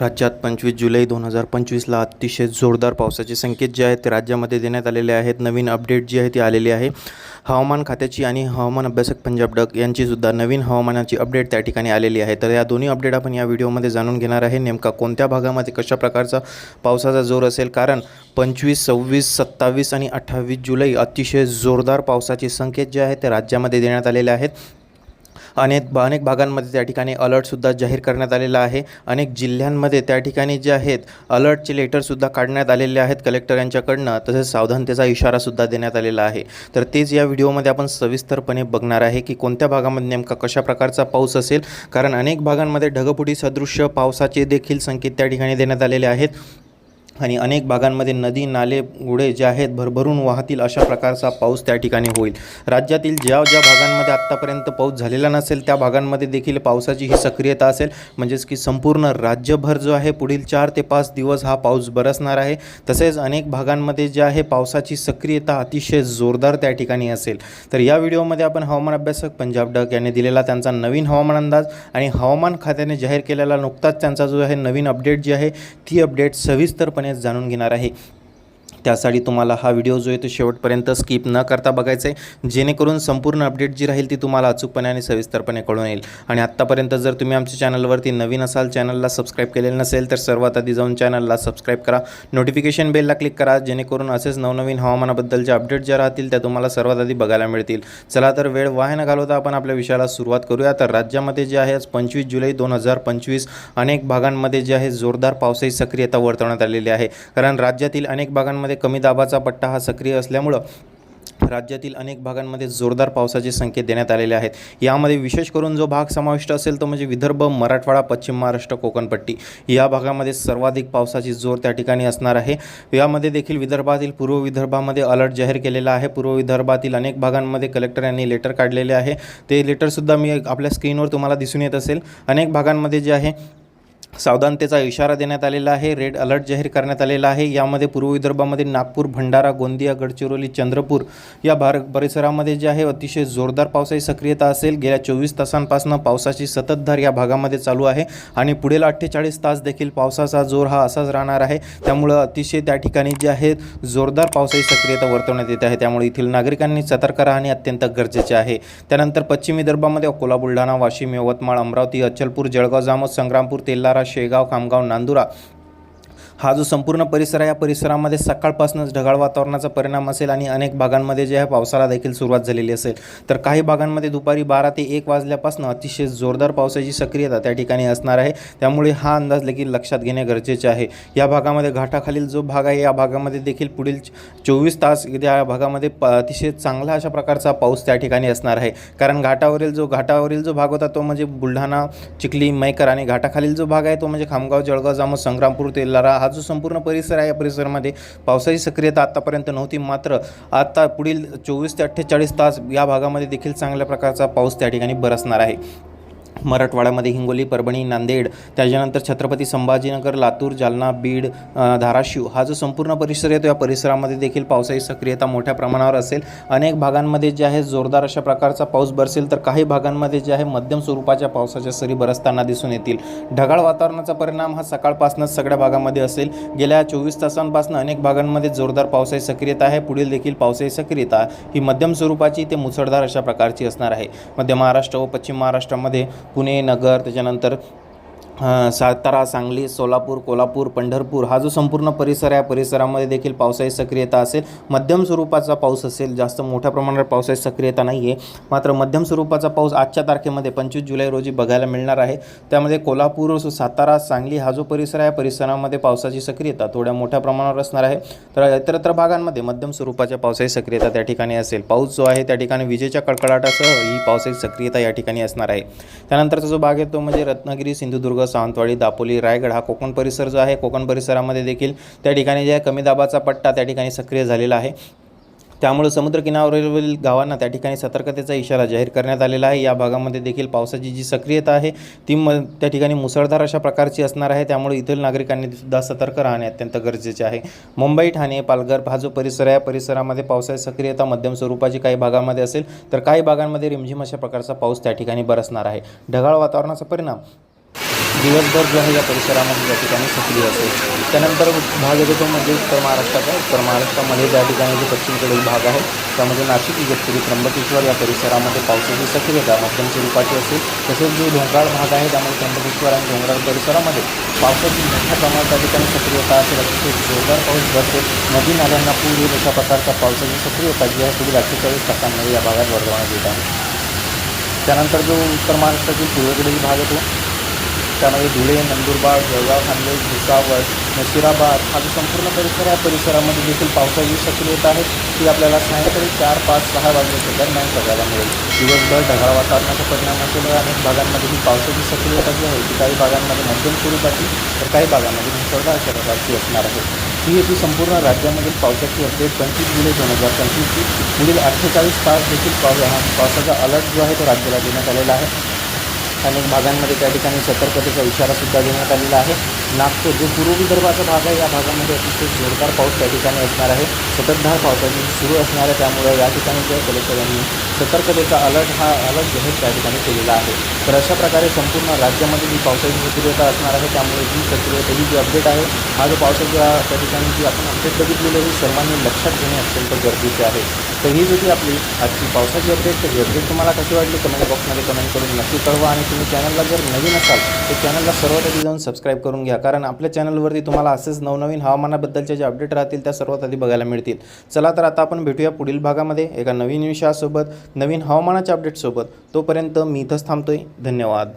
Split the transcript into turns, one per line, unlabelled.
राज्यात पंचवीस जुलै दोन हजार पंचवीसला अतिशय जोरदार पावसाचे संकेत जे आहेत ते राज्यामध्ये देण्यात आलेले आहेत. नवीन अपडेट जी आहे ती आलेली आहे. हवामान खात्याची आणि हवामान अभ्यासक पंजाब डक यांचीसुद्धा नवीन हवामानाची अपडेट त्या ठिकाणी आलेली आहे. तर या दोन्ही अपडेट आपण या व्हिडिओमध्ये जाणून घेणार आहे. नेमका कोणत्या भागामध्ये कशा प्रकारचा पावसाचा जोर असेल? कारण पंचवीस सव्वीस सत्तावीस आणि अठ्ठावीस जुलै अतिशय जोरदार पावसाचे संकेत जे आहेत ते राज्यामध्ये देण्यात आलेले आहेत. अनेक अनेक भागांमध्ये त्या ठिकाणी अलर्टसुद्धा जाहीर करण्यात आलेला आहे. अनेक जिल्ह्यांमध्ये त्या ठिकाणी जे आहेत अलर्टचे लेटरसुद्धा काढण्यात आलेले आहेत कलेक्टर यांच्याकडनं. तसेच सावधानतेचा इशारासुद्धा देण्यात आलेला आहे. तर तेच या व्हिडिओमध्ये आपण सविस्तरपणे बघणार आहे की कोणत्या भागामध्ये नेमका कशा प्रकारचा पाऊस असेल. कारण अनेक भागांमध्ये ढगफुटी सदृश्य पावसाचे देखील संकेत त्या ठिकाणी देण्यात आलेले आहेत. आणि अनेक भागांमध्ये नदी नाले गुडे जे आहेत भरभरून वाहतील अशा प्रकारचा पाऊस त्या ठिकाणी होईल. राज्यातील ज्या ज्या भागांमध्ये आत्तापर्यंत पाऊस झालेला नसेल त्या भागांमध्ये देखील पावसाची ही सक्रियता असेल. म्हणजेच की संपूर्ण राज्यभर जो आहे पुढील चार ते पाच दिवस हा पाऊस बरसणार आहे. तसेच अनेक भागांमध्ये जे आहे पावसाची सक्रियता अतिशय जोरदार त्या ठिकाणी असेल. तर या व्हिडिओमध्ये आपण हवामान अभ्यासक पंजाब डक यांनी दिलेला त्यांचा नवीन हवामान अंदाज आणि हवामान खात्याने जाहीर केलेला नुकताच त्यांचा जो आहे नवीन अपडेट जी आहे ती अपडेट सविस्तरपणे जाणून घेणार आहे. त्यासाठी तुम्हाला हा व्हिडिओ जो आहे तो शेवटपर्यंत स्किप न करता बघायचा आहे. जेणेकरून संपूर्ण अपडेट जी राहील ती तुम्हाला अचूकपणे आणि सविस्तरपणे कळून येईल. आणि आत्तापर्यंत जर तुम्ही आमच्या चॅनलवरती नवीन असाल चॅनलला सबस्क्राईब केलेलं नसेल तर सर्वात आधी जाऊन चॅनलला सबस्क्राईब करा. नोटिफिकेशन बेलला क्लिक करा जेणेकरून असेच नवनवीन हवामानाबद्दलच्या अपडेट ज्या राहतील त्या तुम्हाला सर्वात आधी बघायला मिळतील. चला तर वेळ वाया न घालवता आपण आपल्या विषयाला सुरुवात करूया. तर राज्यामध्ये जे आहे आज पंचवीस जुलै दोन हजार पंचवीस अनेक भागांमध्ये जे आहे जोरदार पावसाची सक्रियता वर्तवण्यात आलेली आहे. कारण राज्यातील अनेक भागांमध्ये कमी दाबाचा पट्टा हा सक्रिय असल्यामुळं राज्यातील अनेक भागांमध्ये जोरदार पावसाचे संकेत देण्यात आलेले आहेत. यामध्ये विशेष करून जो भाग समाविष्ट असेल तो म्हणजे विदर्भ मराठवाडा पश्चिम महाराष्ट्र कोकणपट्टी. या भागामध्ये सर्वाधिक पावसाची जोर त्या ठिकाणी असणार आहे. यामध्ये देखील विदर्भातील पूर्व विदर्भामध्ये अलर्ट जाहीर केलेला आहे. पूर्व विदर्भातील अनेक भागांमध्ये कलेक्टर यांनी लेटर काढलेले आहे. ते लेटरसुद्धा मी आपल्या स्क्रीनवर तुम्हाला दिसून येत असेल. अनेक भागांमध्ये जे आहे सावधानतेचा इशारा देण्यात आलेला आहे. रेड अलर्ट जाहीर करण्यात आलेला आहे. यामध्ये पूर्व विदर्भामध्ये नागपूर भंडारा गोंदिया गडचिरोली चंद्रपूर या भार परिसरामध्ये जे आहे अतिशय जोरदार पावसाची सक्रियता असेल. गेल्या चोवीस तासांपासून पावसाची सततधार या भागामध्ये चालू आहे आणि पुढील अठ्ठेचाळीस तास देखील पावसाचा जोर हा असाच राहणार आहे. त्यामुळं अतिशय त्या ठिकाणी जे आहे जोरदार पावसाची सक्रियता वर्तवण्यात येत आहे. त्यामुळे येथील नागरिकांनी सतर्क राहणे अत्यंत गरजेचे आहे. त्यानंतर पश्चिम विदर्भामध्ये अकोला बुलढाणा वाशिम यवतमाळ अमरावती अचलपूर जळगाव जामोद संग्रामपूर तेल्लारा शेगाव खामगाव नांदुरा हा जो संपूर्ण परिसर आहे या परिसरामध्ये सकाळपासूनच ढगाळ वातावरणाचा परिणाम असेल आणि अनेक भागांमध्ये जे आहे पावसाला देखील सुरुवात झालेली असेल. तर काही भागांमध्ये दुपारी बारा ते एक वाजल्यापासून अतिशय जोरदार पावसाची सक्रियता त्या ठिकाणी असणार आहे. त्यामुळे हा अंदाज देखील लक्षात घेणे गरजेचे आहे. या भागामध्ये घाटाखालील जो भाग आहे या भागामध्ये देखील पुढील चोवीस तास या भागामध्ये प अतिशय चांगला अशा प्रकारचा पाऊस त्या ठिकाणी असणार आहे. कारण घाटावरील जो घाटावरील जो भाग होता तो म्हणजे बुलढाणा चिखली मैकर आणि घाटाखालील जो भाग आहे तो म्हणजे खामगाव जळगाव जामोद संग्रामपूर तेलारा हा जो संपूर्ण परिसर आहे. या परिसरामध्ये पावसाची सक्रियता आत्तापर्यंत नव्हती. मात्र आता पुढील चोवीस ते अठ्ठेचाळीस तास या भागामध्ये देखील चांगल्या प्रकारचा पाऊस त्या ठिकाणी बरसणार आहे. मराठवाड्यामध्ये हिंगोली परभणी नांदेड त्याच्यानंतर छत्रपती संभाजीनगर लातूर जालना बीड धाराशिव हा जो संपूर्ण परिसर येतो या परिसरामध्ये देखील पावसाची सक्रियता मोठ्या प्रमाणावर असेल. अनेक भागांमध्ये जे आहे जोरदार अशा प्रकारचा पाऊस बरसेल तर काही भागांमध्ये जे आहे मध्यम स्वरूपाच्या पावसाच्या सरी बरसताना दिसून येतील. ढगाळ वातावरणाचा परिणाम हा सकाळपासूनच सगळ्या भागामध्ये असेल. गेल्या चोवीस तासांपासून अनेक भागांमध्ये जोरदार पावसाची सक्रियता आहे. पुढील देखील पावसाची सक्रियता ही मध्यम स्वरूपाची ते मुसळधार अशा प्रकारची असणार आहे. मध्य महाराष्ट्र व पश्चिम महाराष्ट्रामध्ये पुणे नगर त्याच्यानंतर सातारा सांगली सोलापूर कोल्हापूर पंढरपूर हा जो संपूर्ण परिसर आहे या परिसरामध्ये देखील पावसाची सक्रियता असेल. मध्यम स्वरूपाचा पाऊस असेल जास्त मोठ्या प्रमाणावर पावसाची सक्रियता नाही आहे मात्र मध्यम स्वरूपाचा पाऊस आजच्या तारखेमध्ये पंचवीस जुलै रोजी बघायला मिळणार आहे. त्यामध्ये कोल्हापूर सातारा सांगली हा जो परिसर आहे या परिसरामध्ये पावसाची सक्रियता थोड्या मोठ्या प्रमाणावर असणार आहे. तर इतरत्र भागांमध्ये मध्यम स्वरूपाच्या पावसाची सक्रियता त्या ठिकाणी असेल. पाऊस जो आहे त्या ठिकाणी विजेच्या कडकडाटासह ही पावसाची सक्रियता या ठिकाणी असणार आहे. त्यानंतरचा जो भाग आहे तो म्हणजे रत्नागिरी सिंधुदुर्ग सावंतवाडी दापोली रायगड हा कोकण परिसर जो आहे कोकण परिसरामध्ये देखील त्या ठिकाणी जे आहे कमी दाबाचा पट्टा त्या ठिकाणी सक्रिय झालेला आहे. त्यामुळे समुद्रकिनाऱ्यावरील गावांना त्या ठिकाणी सतर्कतेचा इशारा जाहीर करण्यात आलेला आहे. या भागामध्ये देखील पावसाची जी सक्रियता आहे ती म त्या ठिकाणी मुसळधार अशा प्रकारची असणार आहे. त्यामुळे इथील नागरिकांनी सुद्धा सतर्क राहणे अत्यंत गरजेचे आहे. मुंबई ठाणे पालघर हा जो परिसर आहे परिसरामध्ये पावसाची सक्रियता मध्यम स्वरूपाची काही भागामध्ये असेल तर काही भागांमध्ये रिमझिम अशा प्रकारचा पाऊस त्या ठिकाणी बरसणार आहे. ढगाळ वातावरणाचा परिणाम दिवसभर जो आहे या परिसरामध्ये त्या ठिकाणी सक्रिय असेल. त्यानंतर भाग येतो तो म्हणजे उत्तर महाराष्ट्राचा. उत्तर महाराष्ट्रामध्ये ज्या ठिकाणी जो पश्चिमेकडील भाग आहे, त्यामध्ये नाशिक, इगतपुरी, त्र्यंबकेश्वर या परिसरामध्ये पावसाची सक्रियता मध्यम स्वरूपाची असेल. तसेच जो डोंगराळ भाग आहे त्यामध्ये त्र्यंबकेश्वर आणि डोंगराळ परिसरामध्ये पावसाची मोठ्या प्रमाणात त्या ठिकाणी सक्रियता असेल. अतिशय जोरदार पाऊस बसेल नदी नाल्यांना पूर येईल अशा प्रकारचा पावसाची सक्रियता जी आहे पुढील अठ्ठेचाळीस तासांमध्ये या भागात वर्तवण्यात येत आहे. त्यानंतर जो उत्तर महाराष्ट्रातील पूर्वेकडील भाग येतो त्यामध्ये धुळे, नंदुरबार, जळगाव खानदेश भुसावळ, नशिराबाद हा जो संपूर्ण परिसर आहे परिसरामध्ये देखील पावसाची सक्रियता आहे ती आपल्याला सायंकाळी चार, पाच, सहा वाजल्याच्या दरम्यान बघायला मिळेल. दिवसभर ढगाळ वातावरणाचा परिणाम असल्यामुळे अनेक भागांमध्ये ही पावसाची सक्रियता जी आहे. ती काही भागांमध्ये मध्यम स्वरूपाची तर काही भागांमध्ये मुसळधार प्रकारची असणार आहे. ही होती संपूर्ण राज्यामधील पावसाची अपडेट पंचवीस जुलै दोन हज़ार पंचवीसची पुढील अठ्ठेचाळीस तास देखील पाव पावसाचा अलर्ट जो आहे तो राज्याला देण्यात आलेला आहे. अनेक भागांमध्ये त्या ठिकाणी सतर्कतेचा इशारासुद्धा देण्यात आलेला आहे. नागपूर जो पूर्व विदर्भाचा भाग आहे या भागामध्ये अतिशय जोरदार पाऊस त्या ठिकाणी असणार आहे. सततधार पावसाची सुरू असणार आहे त्यामुळे या ठिकाणी जे कलेक्टरांनी सतर्कतेचा अलर्ट हा अलर्ट जाहीर त्या ठिकाणी केलेला आहे. तर अशा प्रकारे संपूर्ण राज्यामध्ये जी पावसाची सक्रियता असणार आहे त्यामुळे ही सक्रियता ही जी अपडेट आहे हा जो पावसाच्या त्या ठिकाणी जी आपण अपडेट बघितलेली आहे ही सर्वांनी लक्षात घेणे अत्यंत गरजेचे आहे. तर ही होती आपली आजची पावसाची अपडेट तर अपडेट तुम्हाला कशी वाटली? कमेंट बॉक्समध्ये कमेंट करून नक्की कळवा आणि तुम्ही चॅनलला जर नवीन असाल तर चॅनलला सर्वात आधी जाऊन सबस्क्राईब करून घ्या. कारण आपल्या चॅनलवरती तुम्हाला असेच नवनवीन हवामानाबद्दलच्या ज्या अपडेट राहतील त्या सर्वात आधी बघायला मिळतील. चला तर आता आपण भेटूया पुढील भागामध्ये एका नवीन विषयासोबत नवीन हवामानाच्या अपडेटसोबत तोपर्यंत मी इथंच थांबतोय. धन्यवाद.